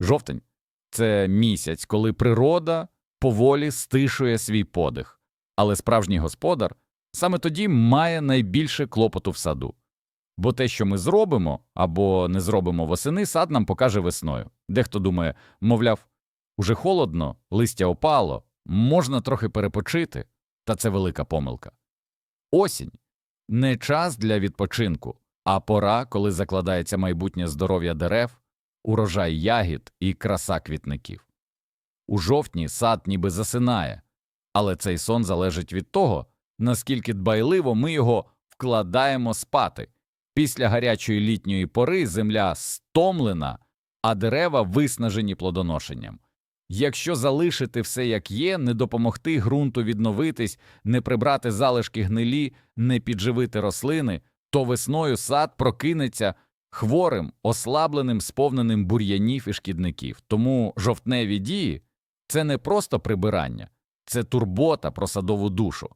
Жовтень це місяць, коли природа поволі стишує свій подих, але справжній господар саме тоді має найбільше клопоту в саду. Бо те, що ми зробимо або не зробимо восени, сад нам покаже весною. Дехто думає, мовляв, уже холодно, листя опало, можна трохи перепочити, та це велика помилка. Осінь не час для відпочинку, а пора, коли закладається майбутнє здоров'я дерев, урожай ягід і краса квітників. У жовтні сад ніби засинає, але цей сон залежить від того, наскільки дбайливо ми його вкладаємо спати. Після гарячої літньої пори земля стомлена, а дерева виснажені плодоношенням. Якщо залишити все як є, не допомогти ґрунту відновитись, не прибрати залишки гнилі, не підживити рослини, то весною сад прокинеться хворим, ослабленим, сповненим бур'янів і шкідників. Тому жовтневі дії це не просто прибирання, це турбота про садову душу,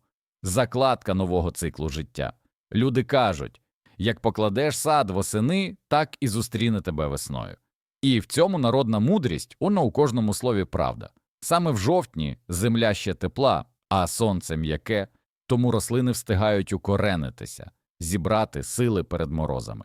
закладка нового циклу життя. Люди кажуть, як покладеш сад восени, так і зустріне тебе весною. І в цьому народна мудрість, вона у кожному слові правда. Саме в жовтні земля ще тепла, а сонце м'яке, тому рослини встигають укоренитися, зібрати сили перед морозами.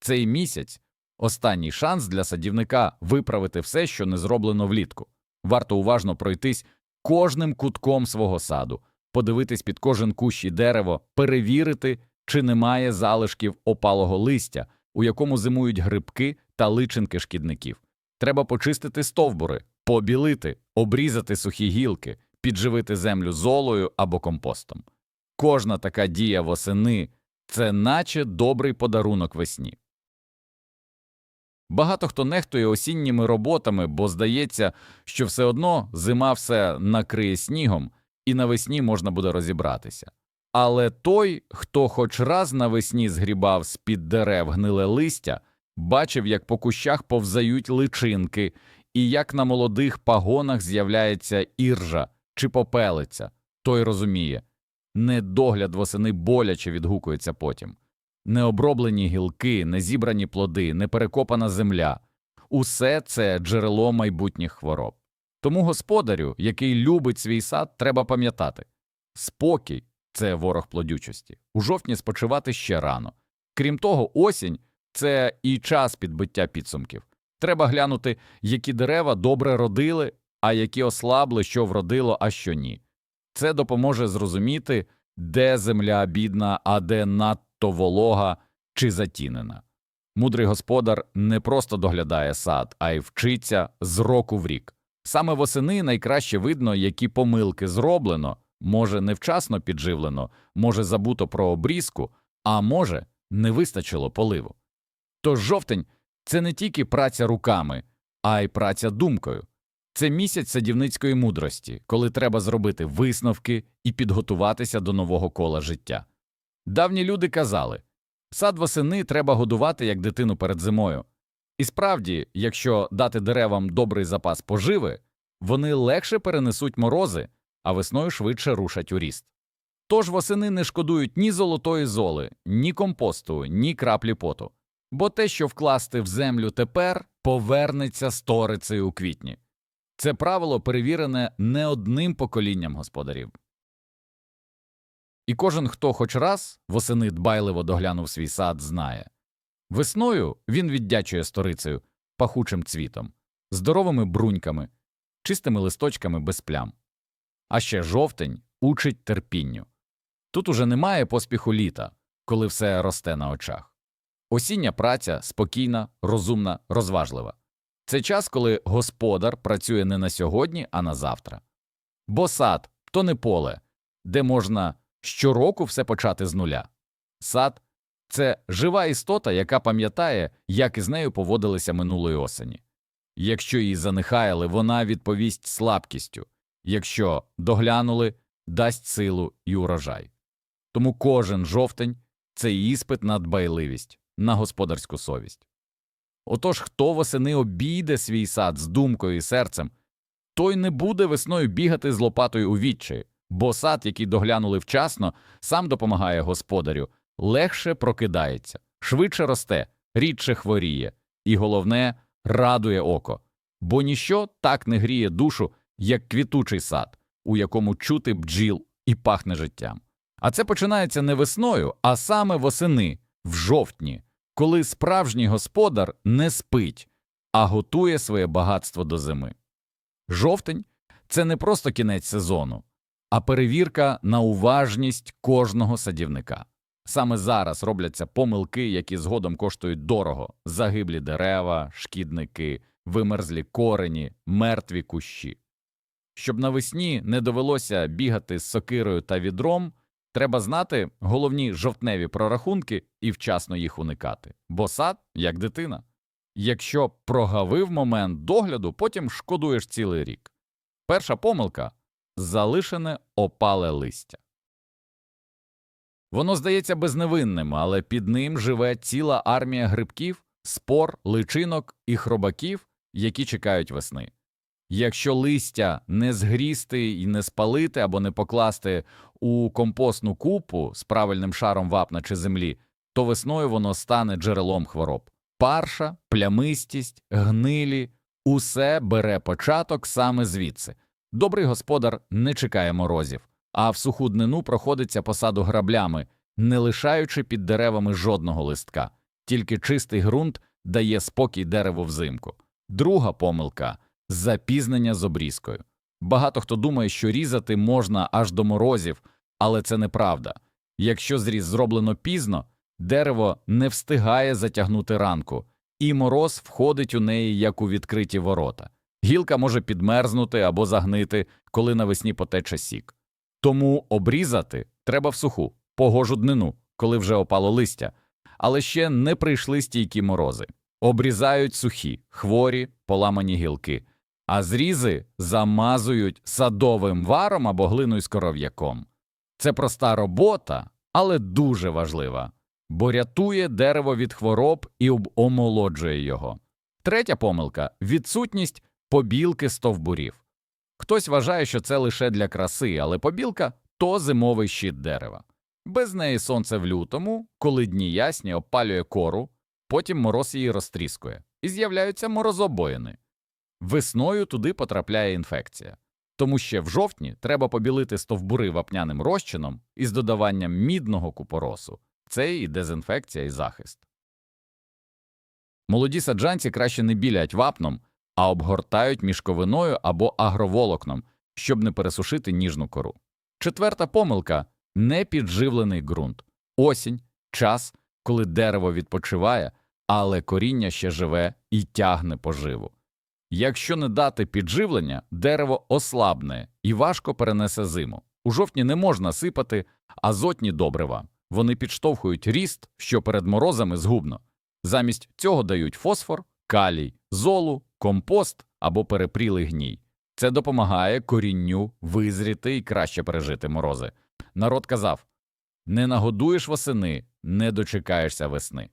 Цей місяць останній шанс для садівника виправити все, що не зроблено влітку. Варто уважно пройтись кожним кутком свого саду, подивитись під кожен кущ і дерево, перевірити, чи немає залишків опалого листя, у якому зимують грибки та личинки шкідників. Треба почистити стовбури, побілити, обрізати сухі гілки, підживити землю золою або компостом. Кожна така дія восени це наче добрий подарунок весні. Багато хто нехтує осінніми роботами, бо здається, що все одно зима все накриє снігом, і навесні можна буде розібратися. Але той, хто хоч раз навесні згрібав з-під дерев гниле листя, бачив, як по кущах повзають личинки, і як на молодих пагонах з'являється іржа чи попелиця, той розуміє недогляд восени боляче відгукується потім. Необроблені гілки, незібрані плоди, неперекопана земля усе це джерело майбутніх хвороб. Тому господарю, який любить свій сад, треба пам'ятати спокій це ворог плодючості. У жовтні спочивати ще рано. Крім того, осінь це і час підбиття підсумків. Треба глянути, які дерева добре родили, а які ослабли, що вродило, а що ні. Це допоможе зрозуміти, де земля бідна, а де надто волога чи затінена. Мудрий господар не просто доглядає сад, а й вчиться з року в рік. Саме восени найкраще видно, які помилки зроблено, може невчасно підживлено, може забуто про обрізку, а може не вистачило поливу. Тож жовтень це не тільки праця руками, а й праця думкою. Це місяць садівницької мудрості, коли треба зробити висновки і підготуватися до нового кола життя. Давні люди казали сад восени треба годувати як дитину перед зимою. І справді, якщо дати деревам добрий запас поживи, вони легше перенесуть морози, а весною швидше рушать у ріст. Тож восени не шкодують ні золотої золи, ні компосту, ні краплі поту, бо те, що вкласти в землю тепер, повернеться сторицею у квітні. Це правило перевірене не одним поколінням господарів. І кожен, хто хоч раз восени дбайливо доглянув свій сад, знає весною він віддячує сторицею пахучим цвітом, здоровими бруньками, чистими листочками без плям. А ще жовтень учить терпінню. Тут уже немає поспіху літа, коли все росте на очах. Осіння праця спокійна, розумна, розважлива. Це час, коли господар працює не на сьогодні, а на завтра. Бо сад то не поле, де можна щороку все почати з нуля. Сад це жива істота, яка пам'ятає, як із нею поводилися минулої осені. Якщо її занехаяли, вона відповість слабкістю, якщо доглянули, дасть силу і урожай. Тому кожен жовтень це іспит на дбайливість, на господарську совість. Отож, хто восени обійде свій сад з думкою і серцем, той не буде весною бігати з лопатою у відчаї, бо сад, який доглянули вчасно, сам допомагає господарю, легше прокидається, швидше росте, рідше хворіє, і головне радує око. бо ніщо так не гріє душу, як квітучий сад, у якому чути бджіл і пахне життям. А це починається не весною, а саме восени, в жовтні, коли справжній господар не спить, а готує своє багатство до зими. Жовтень це не просто кінець сезону, а перевірка на уважність кожного садівника. Саме зараз робляться помилки, які згодом коштують дорого: загиблі дерева, шкідники, вимерзлі корені, мертві кущі. Щоб навесні не довелося бігати з сокирою та відром, треба знати головні жовтневі прорахунки і вчасно їх уникати. Бо сад як дитина. Якщо прогавив момент догляду, потім шкодуєш цілий рік. Перша помилка залишене опале листя. Воно здається безневинним, але під ним живе ціла армія грибків, спор, личинок і хробаків, які чекають весни. Якщо листя не згрісти і не спалити або не покласти у компостну купу з правильним шаром вапна чи землі, то весною воно стане джерелом хвороб. Парша, плямистість, гнилі усе бере початок саме звідси. Добрий господар не чекає морозів, а в суху днину проходиться посаду граблями, не лишаючи під деревами жодного листка, тільки чистий ґрунт дає спокій дереву взимку. Друга помилка запізнення з обрізкою. Багато хто думає, що різати можна аж до морозів, але це неправда. Якщо зріз зроблено пізно, дерево не встигає затягнути ранку, і мороз входить у неї як у відкриті ворота. Гілка може підмерзнути або загнити, коли навесні потече сік. Тому обрізати треба в суху, погожу днину, коли вже опало листя, але ще не прийшли стійкі морози. Обрізають сухі, хворі, поламані гілки, а зрізи замазують садовим варом або глиною з коров'яком. Це проста робота, але дуже важлива, бо рятує дерево від хвороб і омолоджує його. Третя помилка відсутність побілки стовбурів. Хтось вважає, що це лише для краси, але побілка то зимовий щит дерева. Без неї сонце в лютому, коли дні ясні, опалює кору, потім мороз її розтріскує, і з'являються морозобоїни. Весною туди потрапляє інфекція. Тому ще в жовтні треба побілити стовбури вапняним розчином із додаванням мідного купоросу. Це і дезінфекція, і захист. Молоді саджанці краще не білять вапном, а обгортають мішковиною або агроволокном, щоб не пересушити ніжну кору. Четверта помилка непідживлений ґрунт. Осінь час, коли дерево відпочиває, але коріння ще живе і тягне поживу. Якщо не дати підживлення, дерево ослабне і важко перенесе зиму. У жовтні не можна сипати азотні добрива. Вони підштовхують ріст, що перед морозами згубно. Замість цього дають фосфор, калій, золу, компост або перепрілий гній. Це допомагає корінню визріти і краще пережити морози. Народ казав не нагодуєш восени, не дочекаєшся весни.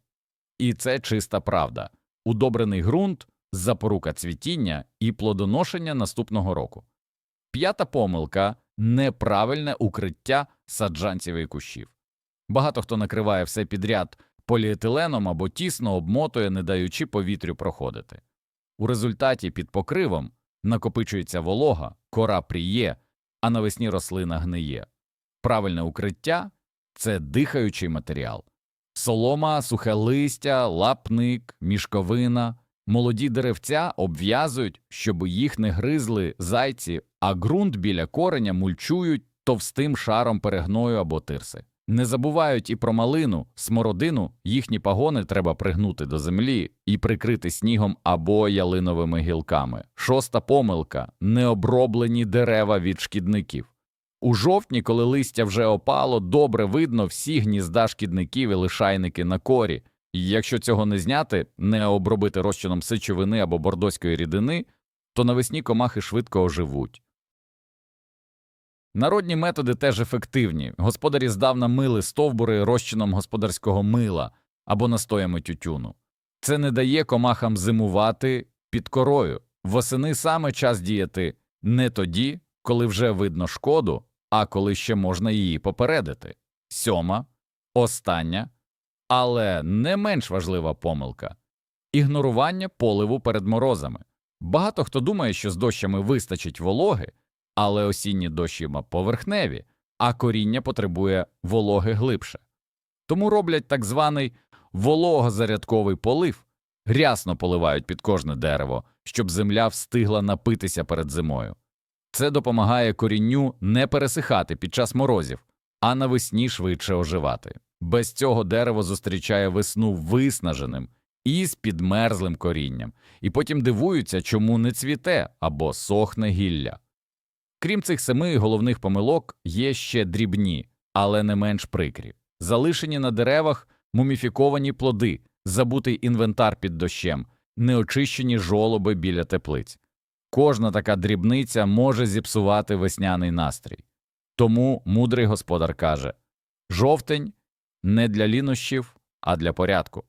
І це чиста правда. Удобрений ґрунт запорука цвітіння і плодоношення наступного року. П'ята помилка неправильне укриття саджанців і кущів. Багато хто накриває все підряд поліетиленом або тісно обмотує, не даючи повітрю проходити. У результаті під покривом накопичується волога, кора пріє, а навесні рослина гниє. Правильне укриття це дихаючий матеріал. Солома, сухе листя, лапник, мішковина. Молоді деревця обв'язують, щоб їх не гризли зайці, а ґрунт біля кореня мульчують товстим шаром перегною або тирси. Не забувають і про малину, смородину, їхні пагони треба пригнути до землі і прикрити снігом або ялиновими гілками. Шоста помилка необроблені дерева від шкідників. У жовтні, коли листя вже опало, добре видно всі гнізда шкідників і лишайники на корі. І якщо цього не зняти, не обробити розчином сечовини або бордоської рідини, то навесні комахи швидко оживуть. Народні методи теж ефективні. Господарі здавна мили стовбури розчином господарського мила або настоями тютюну. Це не дає комахам зимувати під корою. Восени саме час діяти не тоді, коли вже видно шкоду, а коли ще можна її попередити. Сьома, остання, але не менш важлива помилка ігнорування поливу перед морозами. Багато хто думає, що з дощами вистачить вологи, але осінні дощі поверхневі, а коріння потребує вологи глибше. Тому роблять так званий вологозарядковий полив, рясно поливають під кожне дерево, щоб земля встигла напитися перед зимою. Це допомагає корінню не пересихати під час морозів, а навесні швидше оживати. Без цього дерево зустрічає весну виснаженим і з підмерзлим корінням, і потім дивуються, чому не цвіте або сохне гілля. Крім цих семи головних помилок, є ще дрібні, але не менш прикрі. Залишені на деревах муміфіковані плоди, забутий інвентар під дощем, неочищені жолоби біля теплиць. Кожна така дрібниця може зіпсувати весняний настрій. Тому мудрий господар каже жовтень не для лінощів, а для порядку.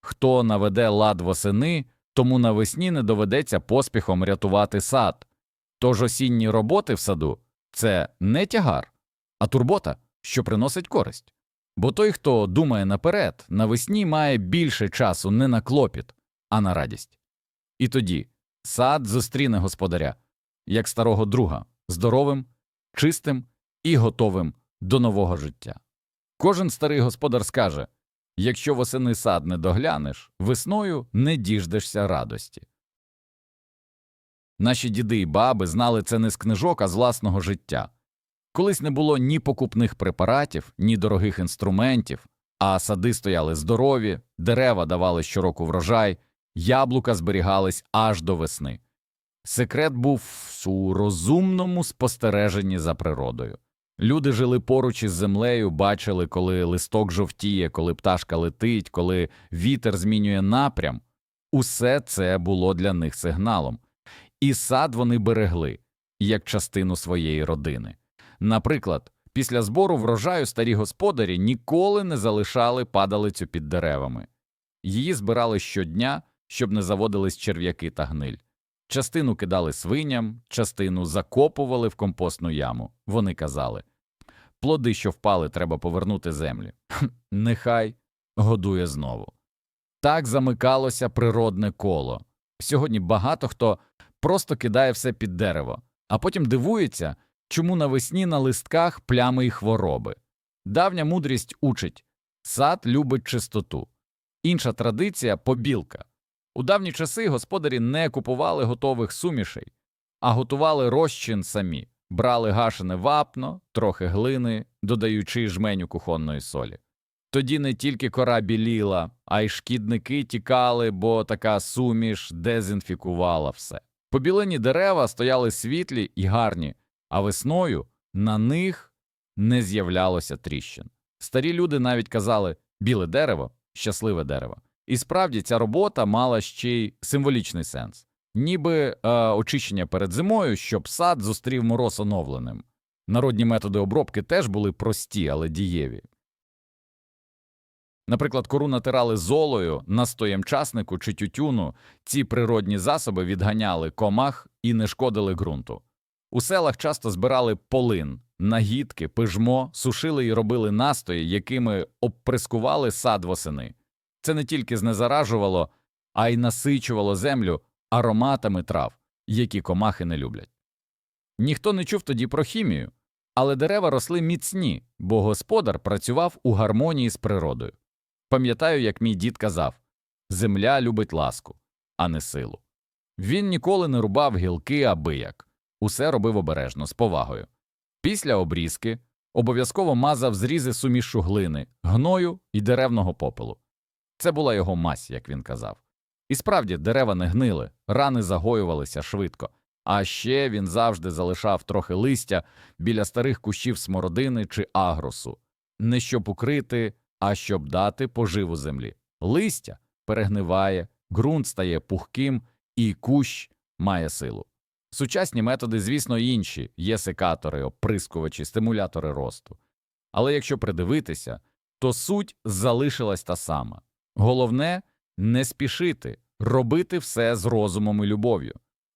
Хто наведе лад восени, тому навесні не доведеться поспіхом рятувати сад. Тож осінні роботи в саду це не тягар, а турбота, що приносить користь. Бо той, хто думає наперед, навесні має більше часу не на клопіт, а на радість. І тоді сад зустріне господаря як старого друга, здоровим, чистим і готовим до нового життя. Кожен старий господар скаже якщо восени сад не доглянеш, весною не діждешся радості. Наші діди і баби знали це не з книжок, а з власного життя. Колись не було ні покупних препаратів, ні дорогих інструментів, а сади стояли здорові, дерева давали щороку врожай, яблука зберігались аж до весни. Секрет був у розумному спостереженні за природою. Люди жили поруч із землею, бачили, коли листок жовтіє, коли пташка летить, коли вітер змінює напрям. Усе це було для них сигналом. І сад вони берегли як частину своєї родини. Наприклад, після збору врожаю старі господарі ніколи не залишали падалицю під деревами. Її збирали щодня, щоб не заводились черв'яки та гниль. Частину кидали свиням, частину закопували в компостну яму. Вони казали плоди, що впали, треба повернути землі. Нехай годує знову. Так замикалося природне коло. Сьогодні багато хто просто кидає все під дерево, а потім дивується, чому навесні на листках плями й хвороби. Давня мудрість учить сад любить чистоту. Інша традиція побілка. У давні часи господарі не купували готових сумішей, а готували розчин самі, брали гашене вапно, трохи глини, додаючи жменю кухонної солі. Тоді не тільки кора біліла, а й шкідники тікали, бо така суміш дезінфікувала все. Побілені дерева стояли світлі і гарні, а весною на них не з'являлося тріщин. Старі люди навіть казали біле дерево, щасливе дерево. І справді ця робота мала ще й символічний сенс, ніби е, очищення перед зимою, щоб сад зустрів мороз оновленим. Народні методи обробки теж були прості, але дієві. Наприклад, кору натирали золою, настоєм часнику чи тютюну, ці природні засоби відганяли комах і не шкодили ґрунту. У селах часто збирали полин, нагідки, пижмо, сушили і робили настої, якими обприскували сад восени. Це не тільки знезаражувало, а й насичувало землю ароматами трав, які комахи не люблять. Ніхто не чув тоді про хімію, але дерева росли міцні, бо господар працював у гармонії з природою. Пам'ятаю, як мій дід казав земля любить ласку, а не силу. Він ніколи не рубав гілки аби як, усе робив обережно, з повагою. Після обрізки обов'язково мазав зрізи сумішу глини, гною і деревного попелу. Це була його мась, як він казав. І справді дерева не гнили, рани загоювалися швидко, а ще він завжди залишав трохи листя біля старих кущів смородини чи агросу, не щоб укрити, а щоб дати поживу землі. Листя перегниває, ґрунт стає пухким, і кущ має силу. Сучасні методи, звісно, інші є секатори, оприскувачі, стимулятори росту. Але якщо придивитися, то суть залишилась та сама. Головне не спішити, робити все з розумом і любов'ю.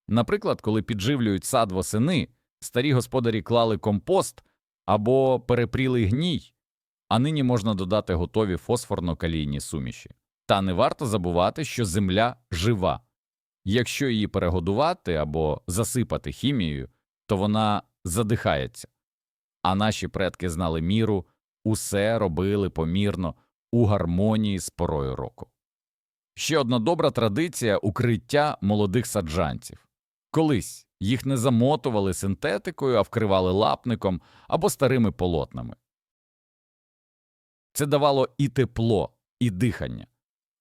Наприклад, коли підживлюють сад восени, старі господарі клали компост або перепрілий гній, а нині можна додати готові фосфорно-калійні суміші. Та не варто забувати, що земля жива. Якщо її перегодувати або засипати хімією, то вона задихається. А наші предки знали міру, усе робили помірно, у гармонії з порою року. Ще одна добра традиція укриття молодих саджанців. Колись їх не замотували синтетикою, а вкривали лапником або старими полотнами. Це давало і тепло, і дихання.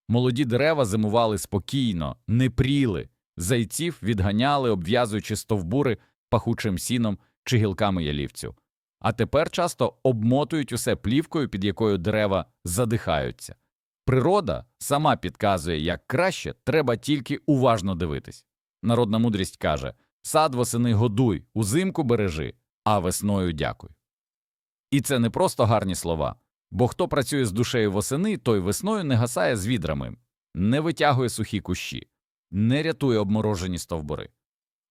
Молоді дерева зимували спокійно, не пріли, зайців відганяли, обв'язуючи стовбури пахучим сіном чи гілками ялівцю. А тепер часто обмотують усе плівкою, під якою дерева задихаються. Природа сама підказує, як краще, треба тільки уважно дивитись. Народна мудрість каже сад восени годуй, узимку бережи, а весною дякуй. І це не просто гарні слова, бо хто працює з душею восени, той весною не гасає з відрами, не витягує сухі кущі, не рятує обморожені стовбури.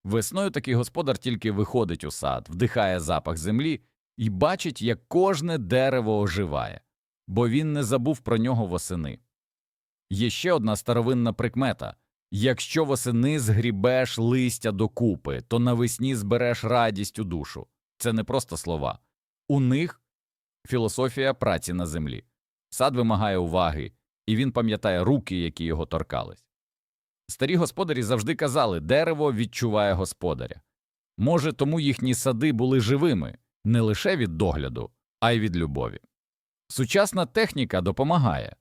Весною такий господар тільки виходить у сад, вдихає запах землі і бачить, як кожне дерево оживає, бо він не забув про нього восени. Є ще одна старовинна прикмета якщо восени згрібеш листя докупи, то навесні збереш радість у душу. Це не просто слова. У них філософія праці на землі. Сад вимагає уваги, і він пам'ятає руки, які його торкались. Старі господарі завжди казали дерево відчуває господаря. Може, тому їхні сади були живими не лише від догляду, а й від любові. Сучасна техніка допомагає,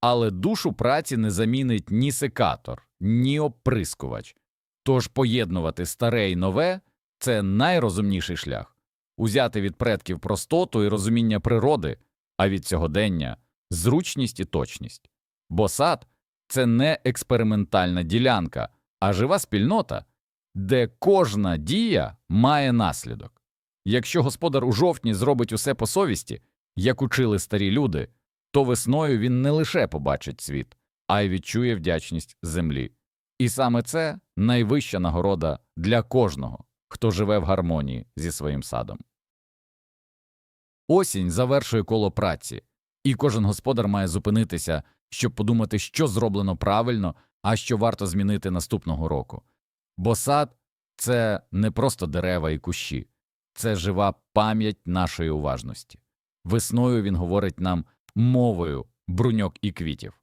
але душу праці не замінить ні секатор, ні оприскувач. Тож поєднувати старе і нове це найрозумніший шлях узяти від предків простоту і розуміння природи, а від сьогодення зручність і точність. Бо сад це не експериментальна ділянка, а жива спільнота, де кожна дія має наслідок. Якщо господар у жовтні зробить усе по совісті, як учили старі люди, то весною він не лише побачить світ, а й відчує вдячність землі. І саме це найвища нагорода для кожного, хто живе в гармонії зі своїм садом. Осінь завершує коло праці, і кожен господар має зупинитися, щоб подумати, що зроблено правильно, а що варто змінити наступного року. Бо сад це не просто дерева і кущі, це жива пам'ять нашої уважності. Весною він говорить нам мовою бруньок і квітів.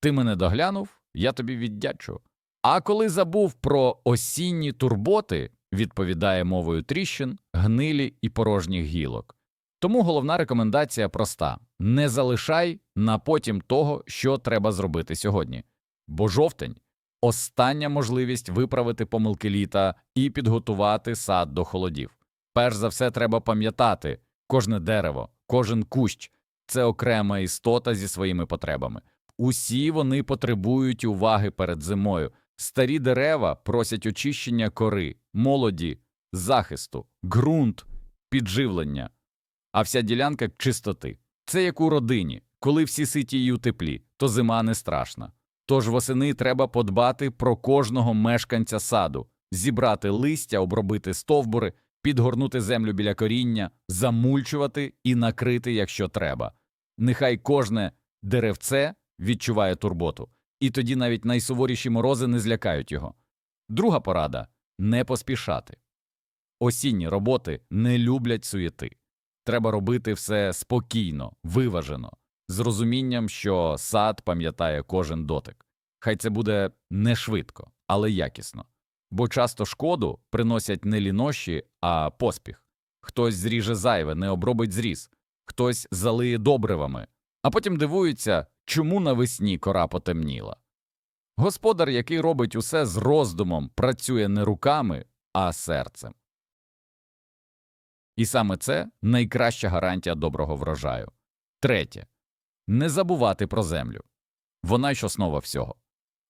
Ти мене доглянув, я тобі віддячу. А коли забув про осінні турботи, відповідає мовою тріщин, гнилі і порожніх гілок. Тому головна рекомендація проста не залишай на потім того, що треба зробити сьогодні. Бо жовтень остання можливість виправити помилки літа і підготувати сад до холодів. Перш за все, треба пам'ятати кожне дерево, кожен кущ це окрема істота зі своїми потребами. Усі вони потребують уваги перед зимою. Старі дерева просять очищення кори, молоді, захисту, ґрунт, підживлення, а вся ділянка чистоти. Це як у родині, коли всі ситі й у теплі, то зима не страшна. Тож восени треба подбати про кожного мешканця саду, зібрати листя, обробити стовбури, підгорнути землю біля коріння, замульчувати і накрити, якщо треба. Нехай кожне деревце відчуває турботу, і тоді навіть найсуворіші морози не злякають його. Друга порада не поспішати. Осінні роботи не люблять суєти. Треба робити все спокійно, виважено, з розумінням, що сад пам'ятає кожен дотик. Хай це буде не швидко, але якісно. Бо часто шкоду приносять не лінощі, а поспіх. Хтось зріже зайве, не обробить зріз, хтось залиє добривами, а потім дивується, чому навесні кора потемніла. Господар, який робить усе з роздумом, працює не руками, а серцем. І саме це найкраща гарантія доброго врожаю. Третє не забувати про землю. Вона ж основа всього.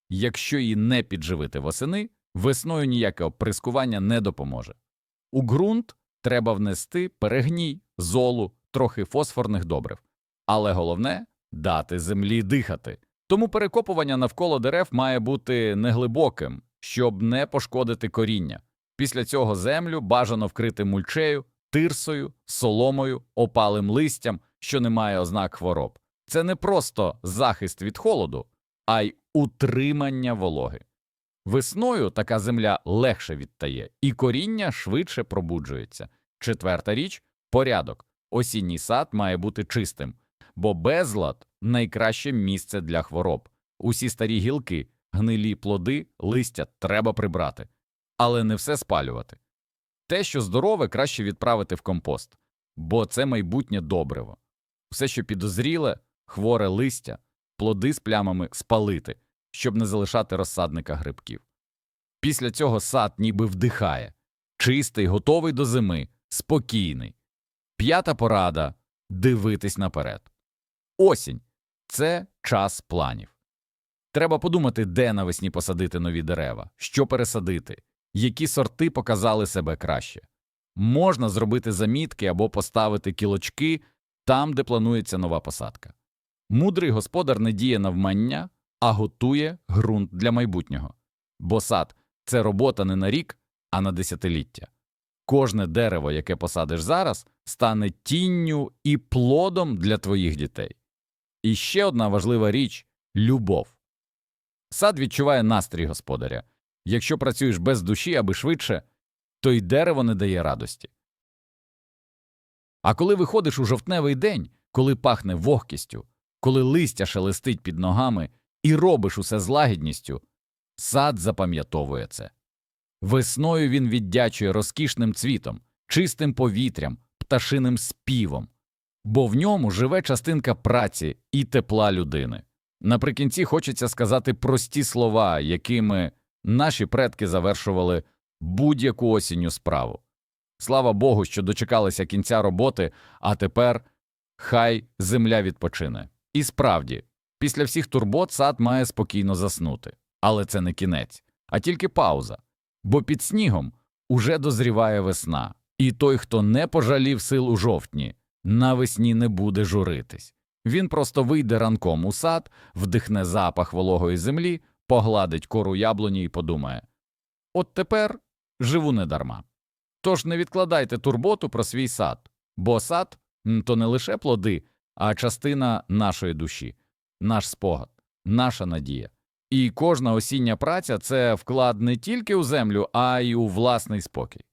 Якщо її не підживити восени, весною ніяке оприскування не допоможе. У ґрунт треба внести перегній, золу, трохи фосфорних добрив, але головне дати землі дихати. Тому перекопування навколо дерев має бути неглибоким, щоб не пошкодити коріння. Після цього землю бажано вкрити мульчею, тирсою, соломою, опалим листям, що не має ознак хвороб. Це не просто захист від холоду, а й утримання вологи. Весною така земля легше відтає, і коріння швидше пробуджується. Четверта річ порядок. Осінній сад має бути чистим, бо безлад найкраще місце для хвороб. Усі старі гілки, гнилі плоди, листя треба прибрати, але не все спалювати. Те, що здорове, краще відправити в компост, бо це майбутнє добриво. Все, що підозріле, хворе листя, плоди з плямами спалити, щоб не залишати розсадника грибків. Після цього сад ніби вдихає, чистий, готовий до зими, спокійний. П'ята порада дивитись наперед. Осінь це час планів. Треба подумати, де навесні посадити нові дерева, що пересадити, які сорти показали себе краще. Можна зробити замітки або поставити кілочки там, де планується нова посадка. Мудрий господар не діє навмання, а готує ґрунт для майбутнього. Бо сад це робота не на рік, а на десятиліття. Кожне дерево, яке посадиш зараз, стане тінню і плодом для твоїх дітей. І ще одна важлива річ любов. Сад відчуває настрій господаря. Якщо працюєш без душі, аби швидше, то й дерево не дає радості. А коли виходиш у жовтневий день, коли пахне вогкістю, коли листя шелестить під ногами і робиш усе з лагідністю, сад запам'ятовує це. Весною він віддячує розкішним цвітом, чистим повітрям, пташиним співом, бо в ньому живе частинка праці і тепла людини. Наприкінці хочеться сказати прості слова, якими наші предки завершували будь-яку осінню справу. Слава Богу, що дочекалися кінця роботи, а тепер хай земля відпочине. І справді, після всіх турбот сад має спокійно заснути. Але це не кінець, а тільки пауза. Бо під снігом уже дозріває весна, і той, хто не пожалів сил у жовтні, навесні не буде журитись. Він просто вийде ранком у сад, вдихне запах вологої землі, погладить кору яблуні і подумає От тепер живу недарма. Тож не відкладайте турботу про свій сад, бо сад то не лише плоди, а частина нашої душі, наш спогад, наша надія. І кожна осіння праця це вклад не тільки у землю, а й у власний спокій.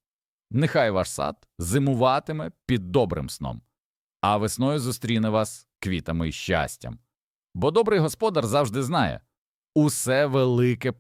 Нехай ваш сад зимуватиме під добрим сном, а весною зустріне вас квітами й щастям. Бо добрий господар завжди знає усе велике починає